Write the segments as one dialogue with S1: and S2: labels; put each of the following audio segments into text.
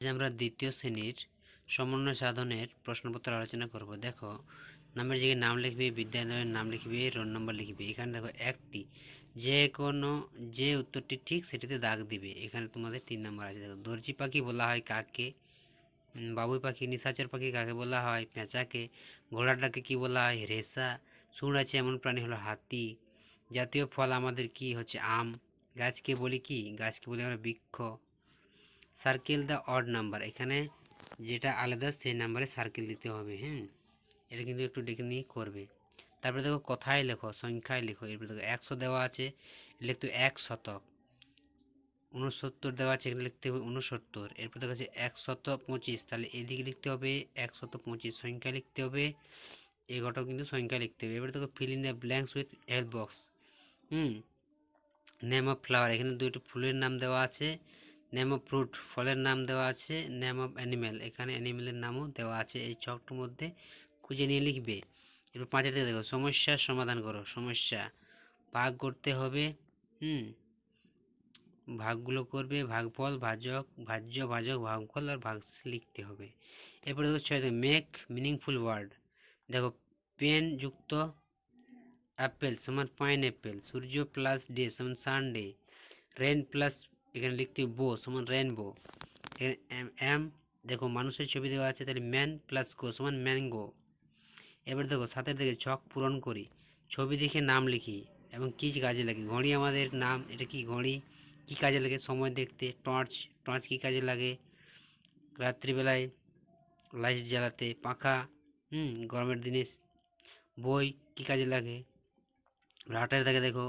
S1: আজ আমরা দ্বিতীয় শ্রেণির সমন্বয় সাধনের প্রশ্নপত্র আলোচনা করব। দেখো, নামের জায়গায় নাম লিখবে, বিদ্যালয়ের নাম লিখবে, রোল নম্বর লিখবে। এখানে দেখো একটি, যে কোনো, যে উত্তরটি ঠিক সেটিতে দাগ দিবে। এখানে তোমাদের তিন নম্বর আছে। দেখো, দর্জি পাখি বলা হয় কাকে? বাবুই পাখি নিশাচর পাখি কাকে বলা হয়? পেঁচাকে। ঘোড়াটাকে কি বলা হয়? রেশা সুর আছে এমন প্রাণী হলো হাতি। জাতীয় ফল আমাদের কি? হচ্ছে আম। গাছকে বলি কি? গাছকে বলি আমরা বৃক্ষ। সার্কেল দ্য অড নাম্বার এখানে যেটা আলাদা, সেই নাম্বারে সার্কেল দিতে হবে হ্যাঁ? এটা কিন্তু একটু ডেকে নিয়ে করবে। তারপরে দেখো, কথায় লেখো? সংখ্যায় লেখো। এরপরে দেখো, একশো দেওয়া আছে লিখতে এক শতক। উনসত্তর দেওয়া আছে এখানে লিখতে হবে উনসত্তর এরপর দেখা যাচ্ছে একশত পঁচিশ, তাহলে এদিকে লিখতে হবে একশত পঁচিশ সংখ্যা লিখতে হবে এগারোটাও কিন্তু সংখ্যা লিখতে হবে। এবারে দেখো fill in the blanks with help box hmm? Name of flower এখানে দুইটি ফুলের নাম দেওয়া আছে। নেম অফ ফ্রুট ফলের নাম দেওয়া আছে, নেম অফ অ্যানিম্যাল। এখানে অ্যানিম্যালের নামও দেওয়া আছে এই ছকটির মধ্যে। খুঁজে নিয়ে লিখবে। এরপর পাঁচের দিকে দেখো। সমস্যার সমাধান করো। সমস্যা। ভাগ করতে হবে, হুম? ভাগগুলো করবে, ভাগফল, ভাজক, ভাজ্য, ভাজক, ভাগফল আর ভাগ লিখতে হবে। এরপরে দেখো ছয় দেখো। মেক মিনিংফুল ওয়ার্ড দেখো পেন যুক্ত অ্যাপেল সমান পাইন অ্যাপেল সূর্য প্লাস ডে সমান সানডে রেন প্লাস এখানে লিখতে বো, সমান রেনবো এখানে এম এম, দেখো মানুষের ছবি দেওয়া আছে, তাহলে ম্যান প্লাস গো সমান ম্যানগো এবার দেখো সাথে থেকে ছক পূরণ করি। ছবি দেখে নাম লিখি এবং কী কাজে লাগে? ঘড়ি আমাদের নাম, এটা কি ঘড়ি? কী কাজে লাগে সময় দেখতে? টর্চ টর্চ কী কাজে লাগে? রাত্রিবেলায় লাইট জ্বালাতে, পাখা, হুম, গরমের দিনে বই কী কাজে লাগে? রাটের থেকে দেখো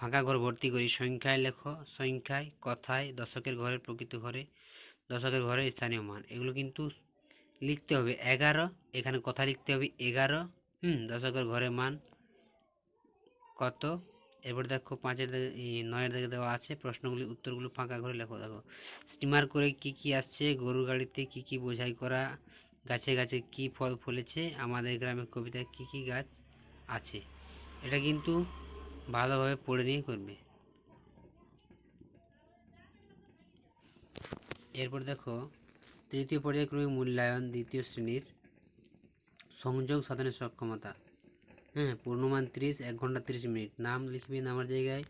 S1: ফাঁকা ঘর ভর্তি করি। সংখ্যায় লেখো, সংখ্যায়, কথায়, দশকের ঘরের প্রকৃত ঘরে, দশকের ঘরে স্থানীয় মান। এগুলো কিন্তু লিখতে হবে এগারো, এখানে কথা লিখতে হবে এগারো, হুম, দশকের ঘরের মান কত? এরপর দেখো পাঁচের নয়ের দিকে দেওয়া আছে, প্রশ্নগুলি, উত্তরগুলো ফাঁকা করে লেখো, দেখো। স্টিমার করে কি কি আসছে, গরুর গাড়িতে কি কি বোঝাই করা, গাছে গাছে কি ফল ফলেছে, আমাদের গ্রামের কবিতায় কি কি গাছ আছে। এটা কিন্তু ভালোভাবে পড়ে নিয়ে করবে। এরপর দেখো, তৃতীয় পর্যায়ক্রমিক মূল্যায়ন, দ্বিতীয় শ্রেণির সংযোগ সাধনের সক্ষমতা। হ্যাঁ পূর্ণমান ত্রিশ, এক ঘণ্টা তিরিশ মিনিট। নাম লিখবে নামের জায়গায়,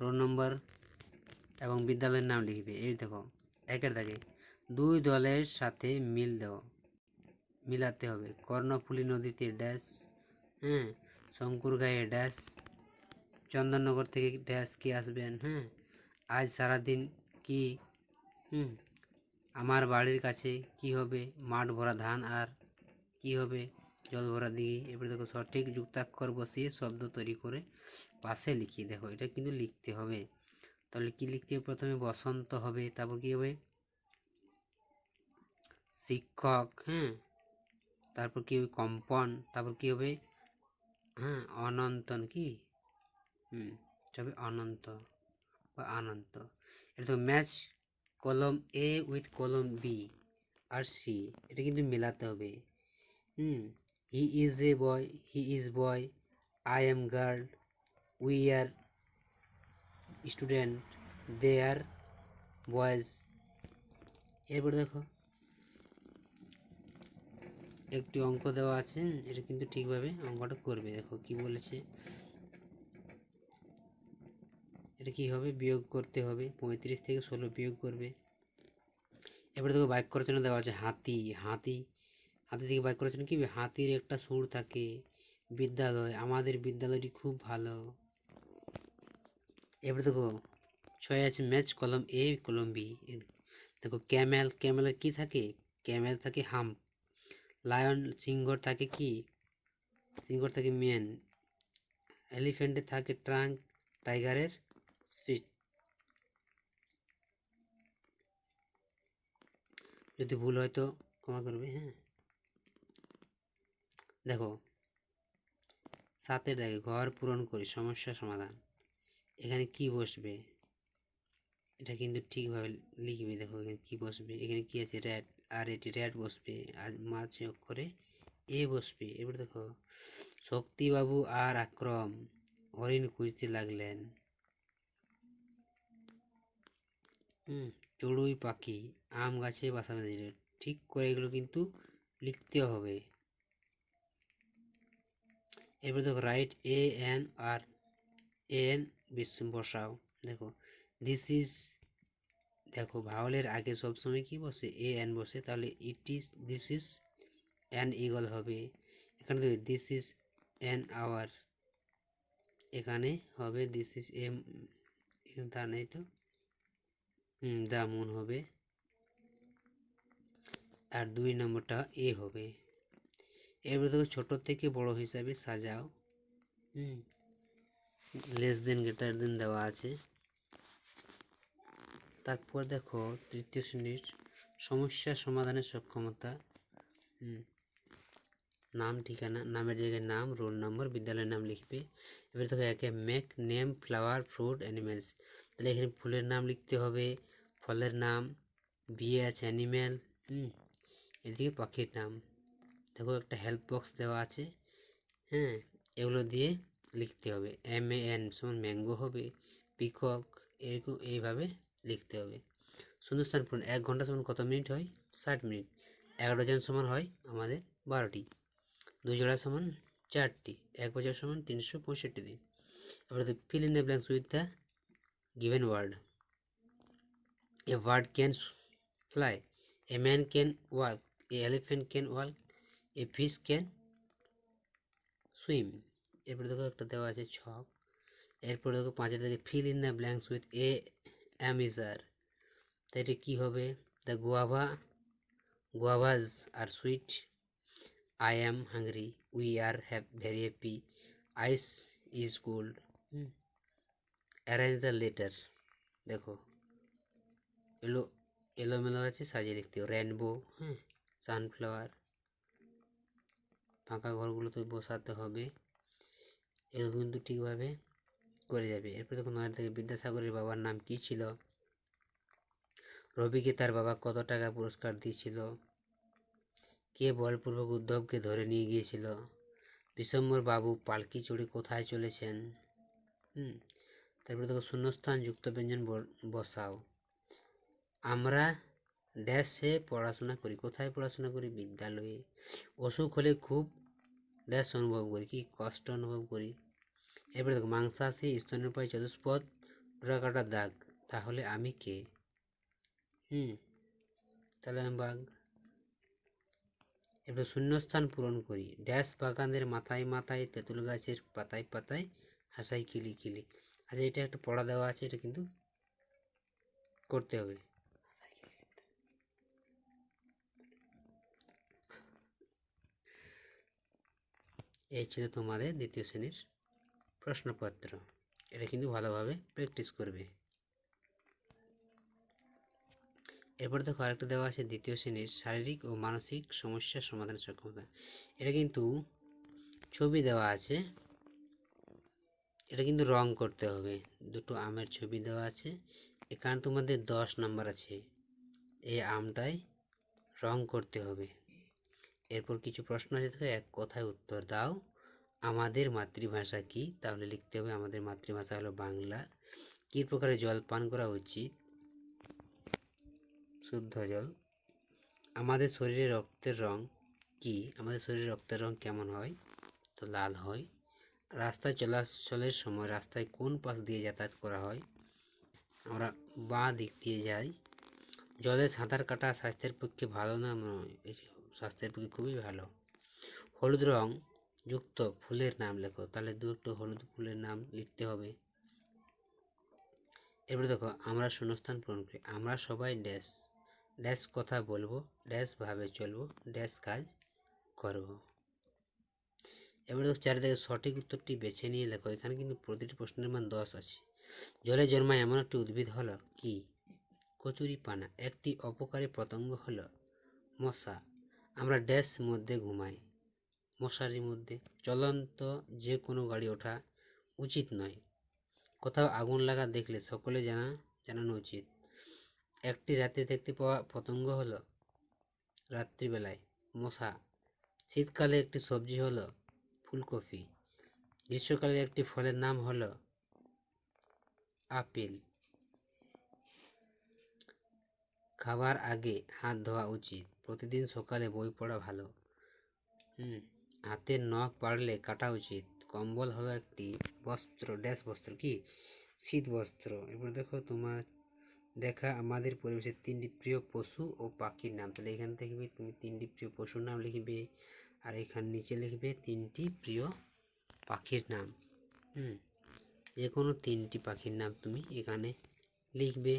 S1: রোল নম্বর এবং বিদ্যালয়ের নাম লিখবে। এই দেখো, একের দাগে, দুই দলের সাথে মিল দেও মিলাতে হবে। কর্ণফুলী নদীতে ড্যাশ হ্যাঁ শঙ্কুর গায়ে ড্যাশ চন্দননগর থেকে ড্যাশ কি আসবেন হ্যাঁ? আজ সারাদিন কি, হুম? আমার বাড়ির কাছে কি হবে? মাঠ ভরা ধান আর কি হবে? জল ভরা দিঘি এবারে দেখো সঠিক যুক্তাক্ষর বসিয়ে শব্দ তৈরি করে পাশে লিখিয়ে দেখো, এটা কিন্তু লিখতে হবে। তাহলে কি লিখতে হবে? প্রথমে বসন্ত হবে, তারপর কি হবে? শিক্ষক হ্যাঁ? তারপর কি হবে? কম্পন, তারপর কি হবে? হ্যাঁ অনন্তন কি? হুম। অনন্ত বা আনন্ত এটা তো ম্যাচ কলম এ উইথ কলম বি আর সি এটা কিন্তু মেলাতে হবে। হুম। He is a boy he is boy I am girl we are student they are boys এরপর দেখো। একটি অঙ্ক দেওয়া আছে, এটা কিন্তু ঠিকভাবে অঙ্কটা করবে। দেখো কি বলেছে। এটা কি হবে? বিয়োগ করতে হবে। পঁয়ত্রিশ থেকে ষোলো বিয়োগ করবে। এবারে দেখো বাইক করার জন্য দেওয়া আছে, হাতি। হাতি হাতি থেকে বাইক করার জন্য কি? হাতির একটা সুর থাকে, বিদ্যালয়। আমাদের বিদ্যালয়টি খুব ভালো। এবারে দেখো, ছয় আছে ম্যাচ, কলম এ, কলম বি। দেখো, ক্যামেল, ক্যামেলের কি থাকে? ক্যামেল থাকে হাম। লায়ন সিংহর থাকে কি? সিংহর থাকে মেন এলিফ্যান্টের থাকে ট্রাঙ্ক, টাইগারের যদি ভুল হয় তো ক্ষমা করবে হ্যাঁ। দেখো সাতের দেখে ঘর পূরণ করি, সমস্যা সমাধান। এখানে কি বসবে? এটা কিন্তু ঠিকভাবে লিখবে, দেখো এখানে কি বসবে? এখানে কি আছে? র্যাট আর এটি র্যাট বসবে, আর মাছ অক্ষরে এ বসবে। এবার দেখো, শক্তিবাবু আর আক্রম, হরিণ খুঁজতে লাগলেন। হুম, চড়ুই পাখি, আম গাছে বাসা বেঁধেছিল ঠিক করে এগুলো কিন্তু লিখতে হবে। এরপর দেখো রাইট এ এন আর এন বিশ্ব বসাও দেখো দিস ইজ দেখো ভাওয়ালের আগে সবসময় কি বসে? এ এন বসে, তাহলে it is this is an eagle হবে। এখানে দেখবে দিস ইজ অ্যান আওয়ার এখানে হবে দিস ইজ এম এখানে তা নেই তো? দা মুন হবে। আর দুই নম্বরটা এ হবে। এবার দেখো ছোটো থেকে বড় হিসাবে সাজাও। হুম। লেস দেন গ্রেটার দেন দেওয়া আছে। তারপর দেখো, তৃতীয় শ্রেণির সমস্যা সমাধানের সক্ষমতা। নাম, ঠিকানা, নামের জায়গায় নাম রোল নম্বর বিদ্যালয়ের নাম লিখবে। এবার দেখো একে make name flower fruit animals তাহলে এখানে ফুলের নাম লিখতে হবে। ফলের নাম, বিয়ে আছে অ্যানিম্যাল হুম, এদিকে পাখির নাম। দেখো একটা হেল্প বক্স দেওয়া আছে হ্যাঁ এগুলো দিয়ে লিখতে হবে। এম এ এন সমান ম্যাঙ্গো হবে পিকক এরকম এইভাবে লিখতে হবে। শূন্যস্থান পূরণ, এক ঘণ্টা সমান কত মিনিট হয়? ষাট মিনিট। এগারো জন সমান হয় আমাদের বারোটি। দুই জোড়া সমান চারটি। এক বছর সমান তিনশো পঁয়ষট্টি দিন। এবার fill in the blanks with the given word a bird can fly a man can walk a elephant can walk a fish can swim এরপরে দেখো একটা দেওয়া আছে ছক। এরপরে দেখো পাঁচের থেকে fill in the blanks with a am is are তাই এটা কী হবে? The guava guavas are sweet I am hungry we are have very happy ice is gold arrange the letter দেখো। এলো, এলোমেলো আছে, সাজিয়ে দেখতে রেনবো হ্যাঁ সানফ্লাওয়ার ফাঁকা ঘরগুলোতে বসাতে হবে। এগুলো কিন্তু ঠিকভাবে করে যাবে। এরপর দেখো নয় থেকে বিদ্যাসাগরের বাবার নাম কী ছিল? রবিকে তার বাবা কত টাকা পুরস্কার দিয়েছিল? কে বলপূর্বক উদ্ধবকে ধরে নিয়ে গিয়েছিল? বিশ্বম্বর বাবু পালকি চড়ে কোথায় চলেছেন? হুম, তারপরে দেখো, শূন্যস্থান যুক্ত ব্যঞ্জন বসাও। আমরা ড্যাশে পড়াশোনা করি, কোথায় পড়াশোনা করি? বিদ্যালয়ে। অসুখ হলে খুব ড্যাশ অনুভব করি, কি কষ্ট অনুভব করি। এরপরে দেখো, মাংসাশী স্তনের পায়ে চতুষ্পদ ডোরাকাটা দাগ। তাহলে আমি কে? হুম, তাহলে আমি বাঘ। এবার শূন্যস্থান পূরণ করি। ড্যাশ বাগানের মাথায় মাথায়, তেঁতুল গাছের পাতায় পাতায় হাসাই কিলি কিলি। আচ্ছা এটা একটা পড়া দেওয়া আছে, এটা কিন্তু করতে হবে। এই ছিল তোমাদের দ্বিতীয় শ্রেণির প্রশ্নপত্র। এটা কিন্তু ভালোভাবে প্র্যাকটিস করবে। এরপর দেখো আরেকটা দেওয়া আছে দ্বিতীয় শ্রেণির শারীরিক ও মানসিক সমস্যার সমাধানের সক্ষমতা। এটা কিন্তু ছবি দেওয়া আছে। এটা কিন্তু রং করতে হবে। দুটো আমের ছবি দেওয়া আছে। এখানে তোমাদের দশ নাম্বার আছে। এই আমটাই রং করতে হবে। এরপর কিছু প্রশ্ন আছে দেখো এক কথায় উত্তর দাও। আমাদের মাতৃভাষা কি? তাহলে লিখতে হবে, আমাদের মাতৃভাষা হলো বাংলা। কী প্রকারে জল পান করা উচিত? শুদ্ধ জল। আমাদের শরীরে রক্তের রং কি? আমাদের শরীরে রক্তের রং কেমন হয়? তো লাল হয়। রাস্তায় চলাচলের সময় রাস্তায় কোন পাশ দিয়ে যাতায়াত করা হয়? আমরা বাঁ দিক দিয়ে যাই। জলে সাঁতার কাটা স্বাস্থ্যের পক্ষে ভালো না নয়? স্বাস্থ্যের পক্ষে খুবই ভালো। হলুদ রং যুক্ত ফুলের নাম লেখো, তাহলে দু একটু হলুদ ফুলের নাম লিখতে হবে। এরপরে দেখো, আমরা শূন্যস্থান পূরণ করি। আমরা সবাই ড্যাশ ড্যাশ কথা বলব, ড্যাশ ভাবে চলবো, ড্যাশ কাজ করব। এবারে দেখো, চারিদিকে সঠিক উত্তরটি বেছে নিয়ে লেখো। এখানে কিন্তু প্রতিটি প্রশ্নের মান দশ আছে। জলে জন্মায় এমন একটি উদ্ভিদ হলো কি? কচুরি পানা একটি অপকারী পতঙ্গ হলো মশা। আমরা ড্যাশ মধ্যে ঘুমাই মশারির মধ্যে। চলন্ত যে কোনো গাড়ি ওঠা উচিত নয়। কোথাও আগুন লাগা দেখলে সকলে জানা, জানানো উচিত। একটি রাতে দেখতে পাওয়া পতঙ্গ হলো রাত্রিবেলায় মশা। শীতকালে একটি সবজি হলো ফুলকপি। গ্রীষ্মকালে একটি ফলের নাম হলো আপেল। খাবার আগে হাত ধোয়া উচিত। প্রতিদিন সকালে বই পড়া ভালো। হাতের নখ বাড়লে কাটা উচিত। কম্বল হলো একটি বস্ত্র, ড্যাশ বস্ত্র কি? শীত বস্ত্র। এবার দেখো তোমার, দেখা আমাদের পরিবেশের তিনটি প্রিয় পশু ও পাখির নাম। তাহলে এখান থেকে তুমি তিনটি প্রিয় পশুর নাম লিখবে। আর এখান নিচে লিখবে তিনটি প্রিয় পাখির নাম। হুম, যে কোনো তিনটি পাখির নাম তুমি এখানে লিখবে।